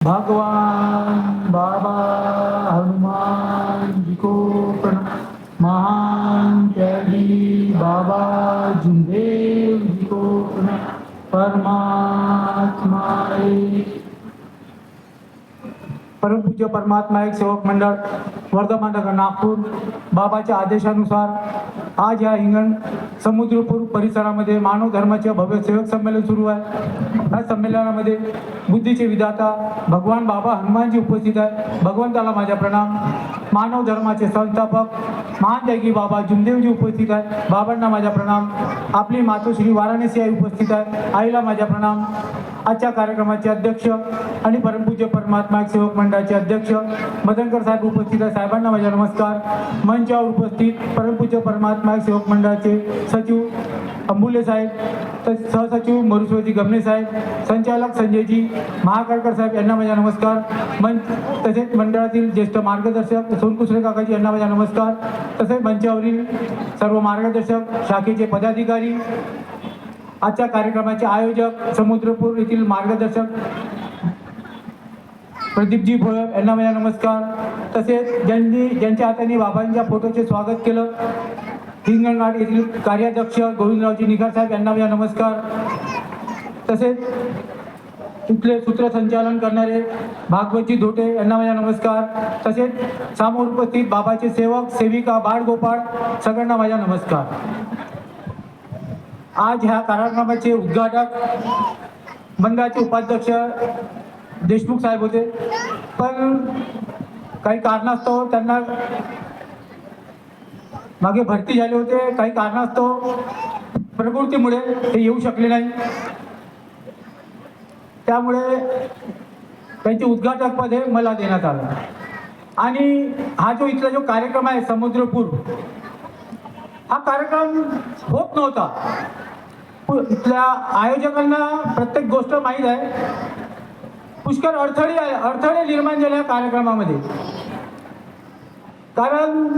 भगवान बाबा हनुमान जी को प्रणाम महान त्यागी बाबा जुमदेव जी को प्रणाम परमात्मा एक परमपूज्य परमात्मा एक सेवक मंडळ वर्धमान नगर नागपूर बाबाच्या आदेशानुसार आज या हिंगण समुद्रपूर परिसरामध्ये मानव धर्माचे भव्य सेवक संमेलन सुरू आहे. या संमेलनामध्ये बुद्धीचे विधाता भगवान बाबा हनुमानजी उपस्थित आहे भगवंताला माझा प्रणाम. मानव धर्माचे संस्थापक महान त्यागी बाबा जुमदेवजी उपस्थित आहे बाबांना माझा प्रणाम. आपली मातोश्री वाराणसी आई उपस्थित आहे. आईला माझा प्रणाम. आजच्या कार्यक्रमाचे अध्यक्ष आणि परमपूज्य परमात्मा सेवक मंडळाचे अध्यक्ष मदनकर साहेब उपस्थित आहे. साहेबांना माझा नमस्कार. मंचावर उपस्थित परमपूज्य परमात्मा सेवक मंडळाचे सचिव अंबुले साहेब तर सहसचिव मरुस्वती गमने साहेब संचालक संजयजी महाकाळकर साहेब यांना माझा नमस्कार. मंच तसेच मंडळातील ज्येष्ठ मार्गदर्शक सोनकुसरे काकाजी यांना माझा नमस्कार. तसेच मंचावरील सर्व मार्गदर्शक शाखेचे पदाधिकारी आजच्या कार्यक्रमाचे आयोजक समुद्रपूर येथील मार्गदर्शक प्रदीपजी भोयर यांना माझा नमस्कार. तसेच ज्यांनी ज्यांच्या हाताने बाबांच्या फोटोचे स्वागत केलं हिंगणघाट येथील कार्याध्यक्ष गोविंदरावजी निघार साहेब यांना माझा नमस्कार. तसेच तिथले सूत्रसंचालन करणारे भागवतजी धोटे यांना माझा नमस्कार. तसेच समोर उपस्थित बाबाचे सेवक सेविका बाळगोपाळ सगळ्यांना माझा नमस्कार. आज ह्या कार्यक्रमाचे उद्घाटक मंडळाचे उपाध्यक्ष देशमुख साहेब होते. पण काही कारणास्तव त्यांना मागे भरती झाले होते. काही कारणास्तव प्रकृतीमुळे ते येऊ शकले नाही. त्यामुळे त्यांचे उद्घाटकपद हे मला देण्यात आलं. आणि हा जो इथला जो कार्यक्रम आहे समुद्रपूर हा कार्यक्रम होत नव्हता. पु- इथल्या आयोजकांना प्रत्येक गोष्ट माहीत आहे. पुष्कळ अडथळे अडथळे निर्माण झाल्या कार्यक्रमामध्ये. कारण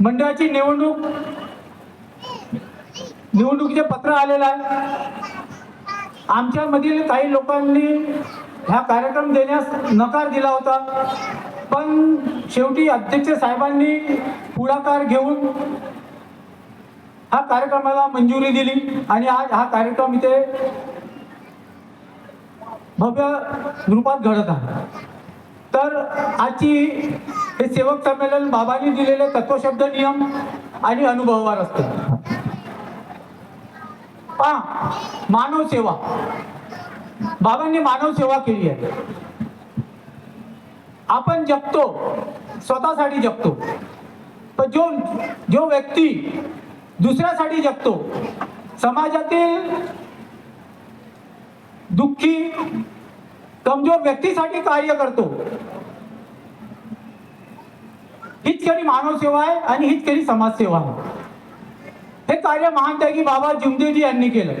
मंडळाची निवडणूक निवडणुकीचे पत्र आलेलं आहे. आमच्यामधील काही लोकांनी हा कार्यक्रम देण्यास नकार दिला होता. पण शेवटी अध्यक्ष साहेबांनी पुढाकार घेऊन हा कार्यक्रमाला मंजुरी दिली आणि आज हा कार्यक्रम इथे भव्य रूपात घडत आहे. तर आजची हे सेवक संमेलन बाबांनी दिलेले तत्वशब्द नियम आणि अनुभवावर असते. पहा मानव सेवा. बाबांनी मानव सेवा केली आहे. आपण जगतो स्वतःसाठी जगतो. पण जो जो व्यक्ती दुसऱ्यासाठी जगतो. समाजातील दुःखी कमजोर व्यक्तीसाठी कार्य करतो. हीच खरी मानवसेवा आहे आणि हीच खरी समाजसेवा आहे. हे कार्य महान त्यागी बाबा जिमदेवजी यांनी केलं.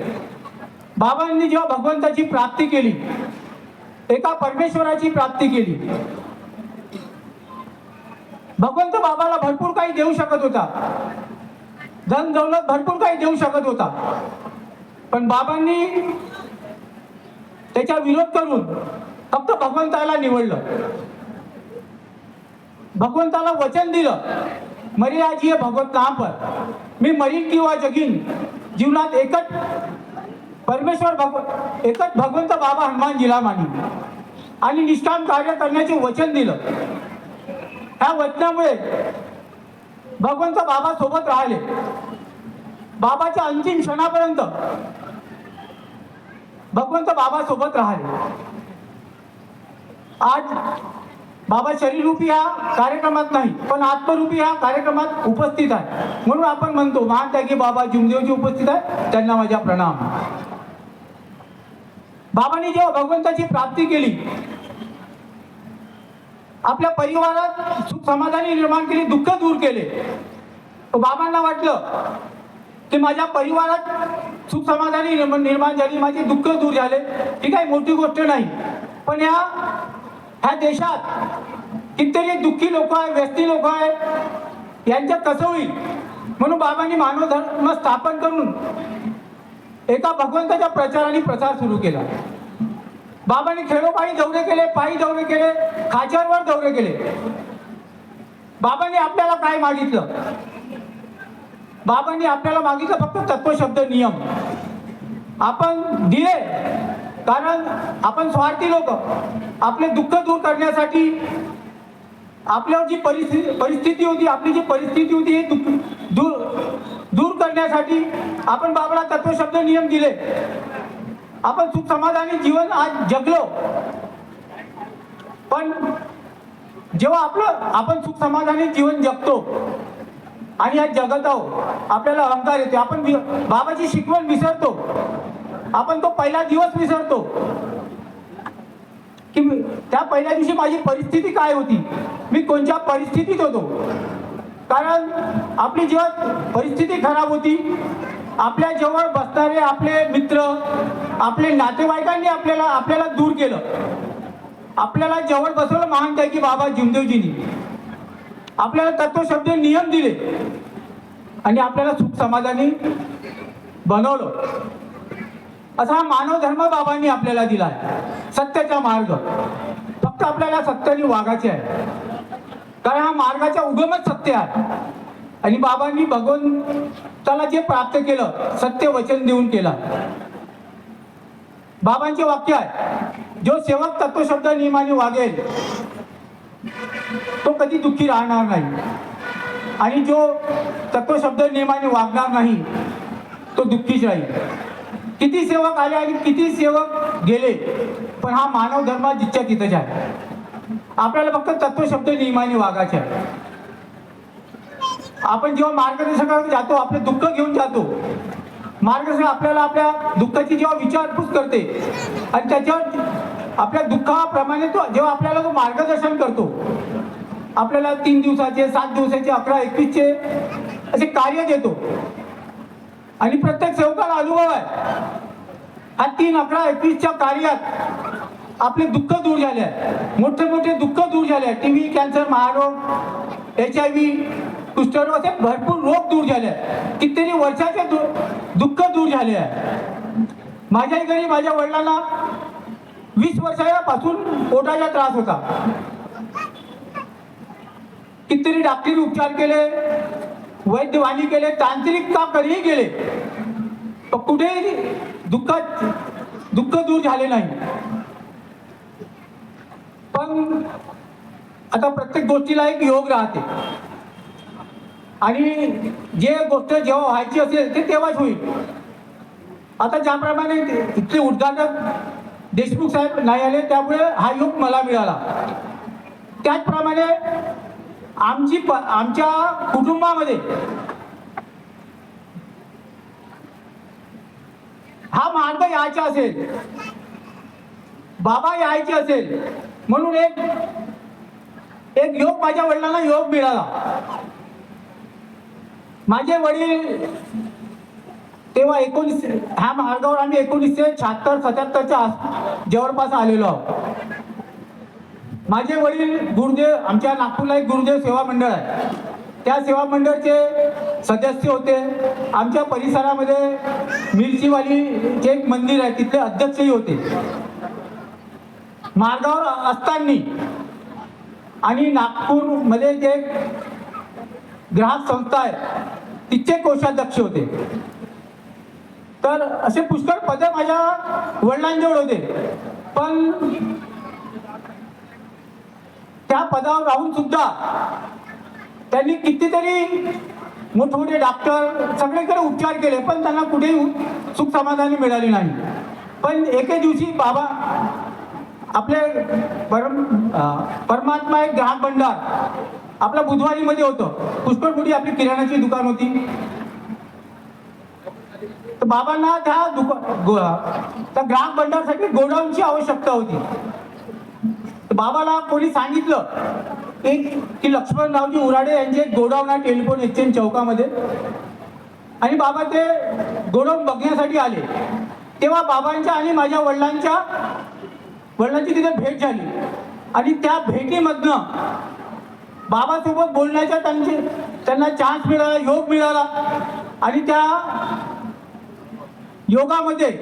बाबांनी जेव्हा भगवंताची प्राप्ती केली एका परमेश्वराची प्राप्ती केली भगवंत बाबाला भरपूर काही देऊ शकत होता. धन दौलत भरपूर काही देऊ शकत होता. पण बाबांनी त्याचा विरोध करून फक्त भगवंताला निवडलं. भगवंताला वचन दिलं. मरी आज ये भगवत नाम पर मी मरीन किंवा जगीन जीवनात एकच परमेश्वर भगव एकच भगवंत बाबा हनुमानजीला मानी आणि निष्काम कार्य करण्याचे वचन दिलं. ह्या वचनामुळे भगवंत बाबा सोबत राहिले. बाबाच्या अंतिम क्षणापर्यंत भगवंत बाबा सोबत राहिले. आज बाबा शरीरूपी हा कार्यक्रमात नाही पण आत्मरूपी हा कार्यक्रमात उपस्थित आहे. म्हणून आपण म्हणतो महान त्यागी बाबा जुमदेवजी उपस्थित आहे त्यांना माझा प्रणाम. बाबांनी जेव्हा भगवंताची प्राप्ती केली आपल्या परिवारात सुख समाधानी निर्माण केली दुःख दूर केले. बाबांना वाटलं की माझ्या परिवारात सुख समाधानी निर्माण झाली माझे दुःख दूर झाले. ही काही मोठी गोष्ट नाही. पण या ह्या देशात कितीतरी दुःखी लोक आहे व्यस्ती लोक आहे यांच्यात कसं होईल म्हणून बाबांनी मानव धर्म स्थापन करून एका भगवंताच्या प्रचार आणि प्रसार सुरू केला. बाबांनी खेडोपायी दौरे केले पायी दौरे केले खाच्यावर दौरे केले. बाबांनी आपल्याला काय मागितलं? बाबांनी आपल्याला मागितलं फक्त तत्वशब्द नियम. आपण दिले कारण आपण स्वार्थी लोक. आपले दुःख दूर करण्यासाठी आपल्यावर जी परिस्थिती परिस्थिती होती आपली जी परिस्थिती होती हे दुःख दूर दूर करण्यासाठी आपण बाबाला तत्वशब्द नियम दिले. आपण सुख समाधानी जीवन आज जगलो. पण जेव्हा आपलं आपण सुख समाधानी जीवन जगतो आणि आज जगत आहोत आपल्याला अहंकार येतो. आपण बाबाची शिकवण विसरतो. आपण तो पहिला दिवस विसरतो. की त्या पहिल्या दिवशी माझी परिस्थिती काय होती? मी कोणत्या परिस्थितीत होतो? कारण आपली जेव्हा परिस्थिती खराब होती. आपल्या जवळ बसणारे आपले मित्र आपले नातेवाईकांनी आपल्याला आपल्याला दूर केलं. आपल्याला जवळ बसवलं महान आहे की बाबा जिमदेवजींनी. आपल्याला तत्वशब्द नियम दिले. आणि आपल्याला सुख समाधानी बनवलं. असा हा मानव धर्म बाबांनी आपल्याला दिला सत्याचा मार्ग. फक्त आपल्याला सत्याने वागायचे आहे. कारण हा मार्गाच्या उगमच सत्य आहे. आणि बाबांनी भगवंताला जे प्राप्त केलं सत्य वचन देऊन केलं. बाबांचे वाक्य आहे जो सेवक तत्वशब्द नियमाने वागेल तो कधी दुःखी राहणार नाही. आणि जो तत्वशब्द नियमाने वागणार नाही तो दुःखीच राहील. किती सेवक आले आणि किती सेवक गेले पण हा मानव धर्म जिच्या तिथंच आहे. आपल्याला फक्त तत्वशब्द नियमाने वागायचे आपण जेव्हा मार्गदर्शकाकडे जातो आपले दुःख घेऊन जातो. मार्गदर्शक आपल्याला आपल्या दुःखाची जेव्हा विचारपूस करते आणि त्याच्यावर आपल्या दुःखाप्रमाणे तो जेव्हा आपल्याला तो मार्गदर्शन करतो आपल्याला तीन दिवसाचे सात दिवसाचे अकरा एकवीसचे असे कार्य देतो. आणि प्रत्येक सेवकाला अनुभव आहे. हा तीन अकरा एकवीसच्या कार्यात आपले दुःख दूर झाले मोठे मोठे दुःख दूर झाले टीव्ही टी व्ही कॅन्सर महारोग एच आय व्ही कुष्ठरोग असे भरपूर रोग दूर झाले आहे कितीतरी वर्षाचे दु- दुःख दूर झाले आहे माझ्याही घरी माझ्या वडिलांना वीस वर्षापासून पोटाचा त्रास होता. कितीतरी डॉक्टरी उपचार केले वैद्यवाणी केले तांत्रिक काम करीही केले. पण कुठेही दुःखात दुःख दूर झाले नाही. पण आता प्रत्येक गोष्टीला एक योग राहते. आणि जे गोष्ट जेव्हा व्हायची असेल ते तेव्हाच होईल. आता ज्याप्रमाणे इथले उद्घाटक देशमुख साहेब नाही आले त्यामुळे हा योग मला मिळाला. त्याचप्रमाणे आमची आमच्या कुटुंबामध्ये हा मार्ग यायचा असेल बाबा यायचे असेल म्हणून एक एक योग माझ्या वडिलांना योग मिळाला. माझे वडील तेव्हा एकोणीस ह्या मार्गावर आम्ही एकोणीसशे शहात्तर सत्याहत्तरच्या जवळपास आलेलो आहोत. माझे वडील गुरुदेव आमच्या नागपूरला एक गुरुदेव सेवा मंडळ आहे. त्या सेवा मंडळचे सदस्य होते. आमच्या परिसरामध्ये मिरचीवालीचे एक मंदिर आहे तिथले अध्यक्षही होते. मार्गावर असताना आणि नागपूरमध्ये जे ग्राहक संस्था आहे तिचे कोषाध्यक्ष होते. तर असे पुष्कळ पद माझ्या वडिलांजवळ होते. पण त्या पदावर राहून सुद्धा त्यांनी कितीतरी मोठमोठे डॉक्टर सगळीकडे उपचार केले पण त्यांना कुठेही सुख समाधानी मिळाली नाही. पण एके दिवशी बाबा आपले परम परमात्मा एक ग्राहक भंडार. आपल्या बुधवारीमध्ये होतं. पुष्कळ मोठी आपली किराणाची दुकान होती. तर बाबांना त्या दुकान गो- त्या ग्राहक भंडारसाठी गोडाऊनची आवश्यकता होती. तर बाबाला कोणी सांगितलं की की लक्ष्मणरावजी उराडे यांचे गोडाऊन आहे टेलिफोन एक्सचेंज चौकामध्ये. आणि बाबा ते गोडाऊन बघण्यासाठी आले. तेव्हा बाबांच्या आणि माझ्या वडिलांच्या वडिलांची तिथे भेट झाली. आणि त्या भेटीमधनं बाबासोबत बोलण्याचा त्यांचे त्यांना चान्स मिळाला योग मिळाला. आणि त्या योगामध्ये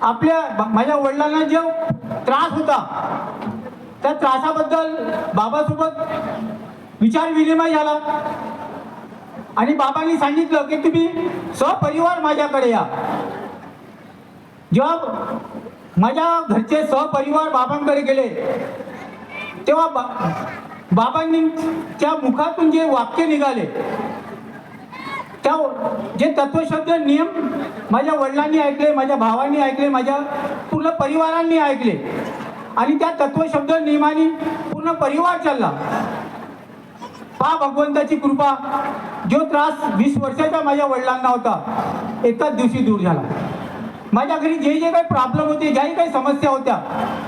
आपल्या माझ्या वडिलांना जो त्रास होता त्या त्रासाबद्दल बाबासोबत विचार विनिमय झाला. आणि बाबांनी सांगितलं की तुम्ही सपरिवार माझ्याकडे या. जेव्हा माझ्या घरचे सहपरिवार बाबांकडे गेले. तेव्हा बा बाबांच्या मुखातून जे वाक्य निघाले त्या जे तत्वशब्द नियम माझ्या वडिलांनी ऐकले माझ्या भावांनी ऐकले माझ्या पूर्ण परिवारांनी ऐकले आणि त्या तत्वशब्द नियमाने पूर्ण परिवार चालला. पा भगवंताची कृपा जो त्रास वीस वर्षाचा माझ्या वडिलांना होता एकाच दिवशी दूर झाला. माझ्या घरी जे जे काही प्रॉब्लेम होते ज्याही काही समस्या होत्या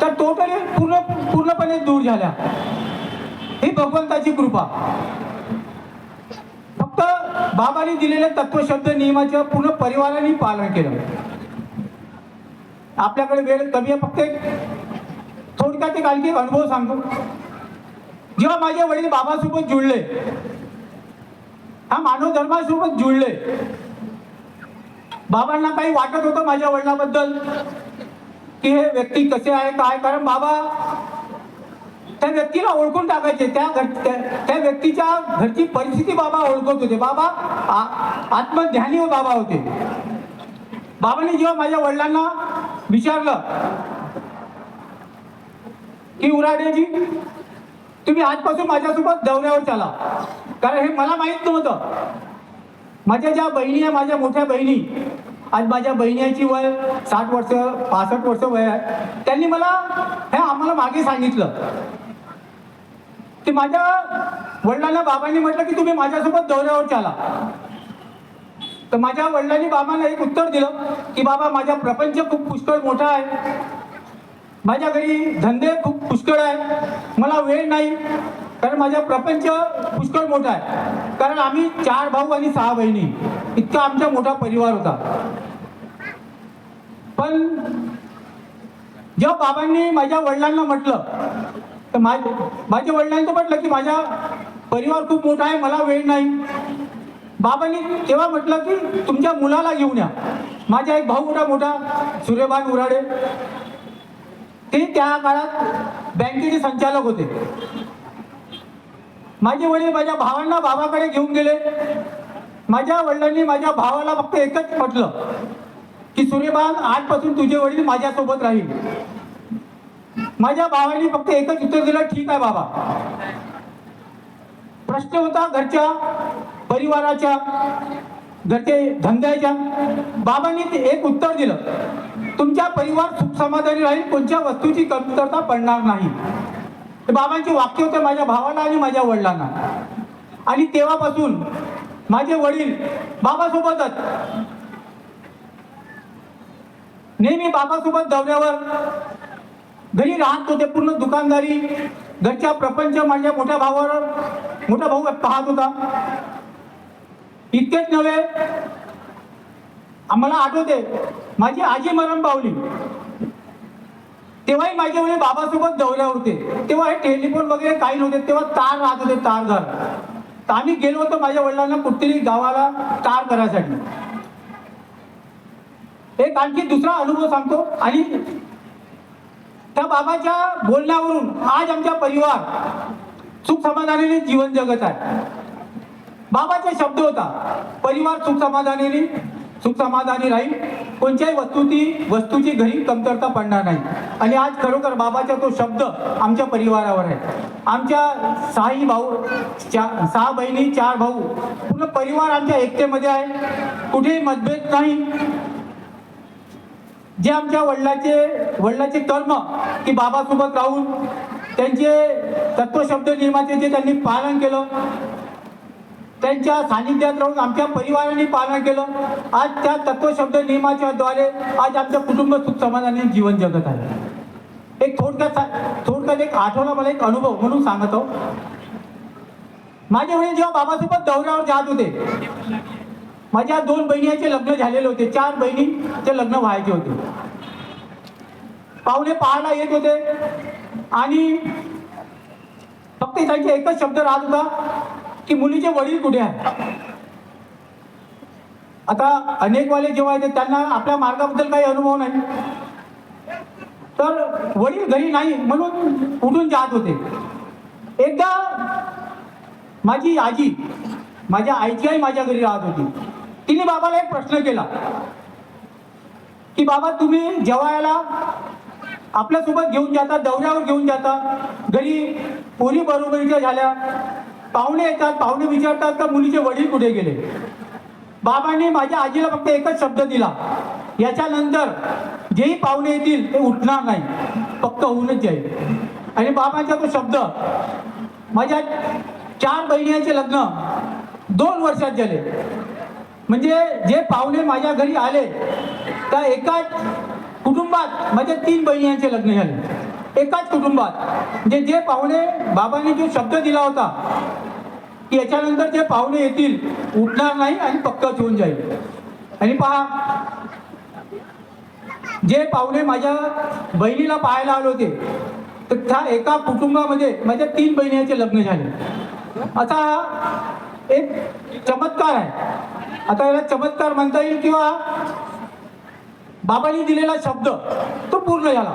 त्या टोटली पूर्ण पूर्णपणे दूर झाल्या. ही भगवंताची कृपा. फक्त बाबांनी दिलेल्या तत्वशब्द नियमाचं पूर्ण परिवाराने पालन केलं. आपल्याकडे वेळ कमी आहे फक्त एक थोडक्यात एक आणखी अनुभव सांगतो. जेव्हा माझे वडील बाबासोबत जुळले हा मानव धर्मासोबत जुळले बाबांना काही वाटत होतं माझ्या वडिलाबद्दल? की हे व्यक्ती कसे आहे काय? कारण बाबा त्या व्यक्तीला ओळखून टाकायचे. त्या घर त्या- व्यक्तीच्या घरची परिस्थिती बाबा ओळखत होते. बाबा आत्मध्यानी आत्मध्यानी बाबा होते. बाबांनी जेव्हा माझ्या वडिलांना विचारलं की उराडेजी तुम्ही आजपासून माझ्यासोबत दौऱ्यावर चाला. कारण हे मला माहीत नव्हतं. माझ्या ज्या बहिणी आहे माझ्या मोठ्या बहिणी आज माझ्या बहिणीची वय साठ वर्ष पासष्ट वर्ष वय आहे. त्यांनी मला हे आम्हाला मागे सांगितलं. की माझ्या वडिलांना बाबांनी म्हटलं की तुम्ही माझ्यासोबत दौऱ्यावर चाला. तर माझ्या वडिलांनी बाबांना एक उत्तर दिलं की बाबा माझा प्रपंच खूप पुष्कळ मोठा आहे. माझ्या घरी धंदे खूप पुष्कळ आहे. मला वेळ नाही. कारण माझा प्रपंच पुष्कळ मोठा आहे. कारण आम्ही चार भाऊ आणि सहा बहिणी. इतका आमचा मोठा परिवार होता. पण जेव्हा बाबांनी माझ्या वडिलांना म्हटलं तर माझ माझ्या वडिलांचं म्हटलं की माझा परिवार खूप मोठा आहे मला वेळ नाही. बाबांनी तेव्हा म्हटलं की तुमच्या मुलाला घेऊन या. माझा एक भाऊ होता मोठा सूर्यभान उराडे. ते त्या काळात बँकेचे संचालक होते. माझे वडील माझ्या भावांना बाबाकडे घेऊन गेले. माझ्या वडिलांनी माझ्या भावाला फक्त एकच म्हटलं की सूर्यबान आजपासून तुझे वडील माझ्यासोबत राहील. माझ्या भावाने फक्त एकच उत्तर दिलं ठीक आहे बाबा. प्रश्न होता घरच्या परिवाराच्या घरचे धंद्याच्या. बाबांनी ते एक उत्तर दिलं तुमच्या परिवार सुख समाधानी राहील कोणत्या वस्तूची कमतरता पडणार नाही. हे बाबांचे वाक्य होते माझ्या भावाला आणि माझ्या वडिलांना. आणि तेव्हापासून माझे वडील बाबासोबतच नेहमी बाबासोबत दौऱ्यावर घरी राहत होते. पूर्ण दुकानदारी घरच्या प्रपंच माझ्या मोठ्या भावावर मोठा भाऊ पाहत होता. इतकेच नव्हे आम्हाला आठवते माझी आजी मरण पावली. तेव्हाही माझे वडील बाबासोबत दौऱ्यावर होते. तेव्हा हे टेलिफोन वगैरे काही नव्हते. तेव्हा तार राहत होते तार घर तर आम्ही गेलो होतो माझ्या वडिलांना कुठेतरी गावाला तार करायसाठी. एक आणखी दुसरा अनुभव सांगतो. आणि त्या बाबाच्या बोलण्यावरून आज आमचा परिवार सुख समाधानाने जीवन जगत आहे. बाबाचे शब्द होता परिवार सुख समाधानाने सुख समाधानी राहील. कोणत्याही वस्तूची वस्तूची घरी कमतरता पडणार नाही. आणि आज खरोखर बाबाचा तो शब्द आमच्या परिवारावर आहे. आमच्या सहाही भाऊ चार सहा बहिणी चार भाऊ पूर्ण परिवार आमच्या एकतेमध्ये आहे. कुठेही मतभेद नाही. जे आमच्या वडिलाचे वडिलाचे कर्म की बाबासोबत राहून त्यांचे तत्वशब्द नियमाचे जे त्यांनी पालन केलं त्यांच्या सानिध्यात राहून आमच्या परिवाराने पालन केलं. आज त्या तत्वशब्द नियमाच्या द्वारे आज आमचं कुटुंब सुख समाधानाने जीवन जगत आहे. एक थोडक्यात थोडक्यात एक आठवला मला एक अनुभव म्हणून सांगत आहो. माझे वडील जेव्हा बाबासोबत दौऱ्यावर जात होते माझ्या दोन बहिणीचे लग्न झालेले होते. चार बहिणीचे लग्न व्हायचे होते. पाहुणे पाहायला येत होते आणि फक्त त्यांचे एकच शब्द राहत होता की मुलीचे वडील कुठे आहे आता अनेक वाले जेव्हा येते त्यांना आपल्या मार्गाबद्दल काही अनुभव नाही. तर वडील घरी नाही म्हणून उठून जात होते. एकदा माझी आजी माझ्या आईची आई माझ्या घरी राहत होती. तिने बाबाला एक प्रश्न केला की बाबा तुम्ही जेवायला आपल्यासोबत घेऊन जाता दौऱ्यावर घेऊन जाता. घरी पोरी बरोबरीच्या झाल्या. पाहुणे येतात पाहुणे विचारतात का मुलीचे वडील कुठे गेले? बाबांनी माझ्या आजीला फक्त एकच शब्द दिला. याच्यानंतर जेही पाहुणे येतील ते उठणार नाही. फक्त होऊनच जाईल. आणि बाबांचा तो शब्द माझ्या चार बहिणींचे लग्न दोन वर्षात झाले. म्हणजे जे पाहुणे माझ्या घरी आले त्या एकाच कुटुंबात माझ्या तीन बहिणींचे लग्न झाले. एकाच कुटुंबात. जे जे पाहुणे बाबांनी जो शब्द दिला होता की याच्यानंतर जे पाहुणे येतील उठणार नाही आणि पक्कच होऊन जाईल. आणि पहा जे पाहुणे माझ्या बहिणीला पाहायला आले होते तर त्या एका कुटुंबामध्ये माझ्या तीन बहिणीचे लग्न झाले. असा एक चमत्कार आहे. आता याला चमत्कार म्हणता येईल किंवा बाबांनी दिलेला शब्द तो पूर्ण झाला.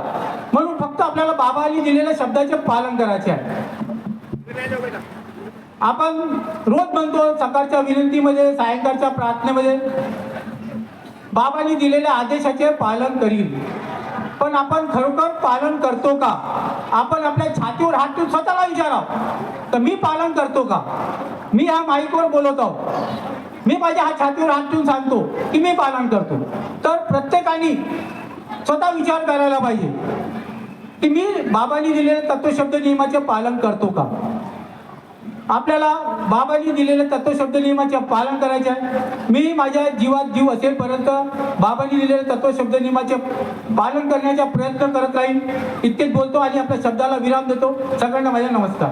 म्हणून फक्त आपल्याला बाबांनी दिलेल्या शब्दाचे पालन करायचे आहे. आपण रोज म्हणतो सकाळच्या विनंतीमध्ये सायंकाळच्या प्रार्थनेमध्ये बाबांनी दिलेल्या आदेशाचे पालन करील पण आपण खरोखर पालन करतो का? आपण आपल्या छातीवर हात ठेवून स्वतःला विचाराव. तर मी पालन करतो का? मी ह्या माईकवर बोलत आहो. मी माझ्या हा छातीवर हात ठेवून सांगतो की मी पालन करतो. तर प्रत्येकाने स्वतः विचार करायला पाहिजे. की मी बाबांनी दिलेल्या तत्वशब्द नियमाचे पालन करतो का? आपल्याला बाबांनी दिलेले तत्वशब्द नियमाचे पालन करायचे आहे. मी माझ्या जीवात जीव असेलपर्यंत बाबांनी दिलेले तत्वशब्द नियमाचे पालन करण्याचा प्रयत्न करत राहील इतकेच बोलतो आणि आपल्या शब्दाला विराम देतो. सगळ्यांना माझा नमस्कार.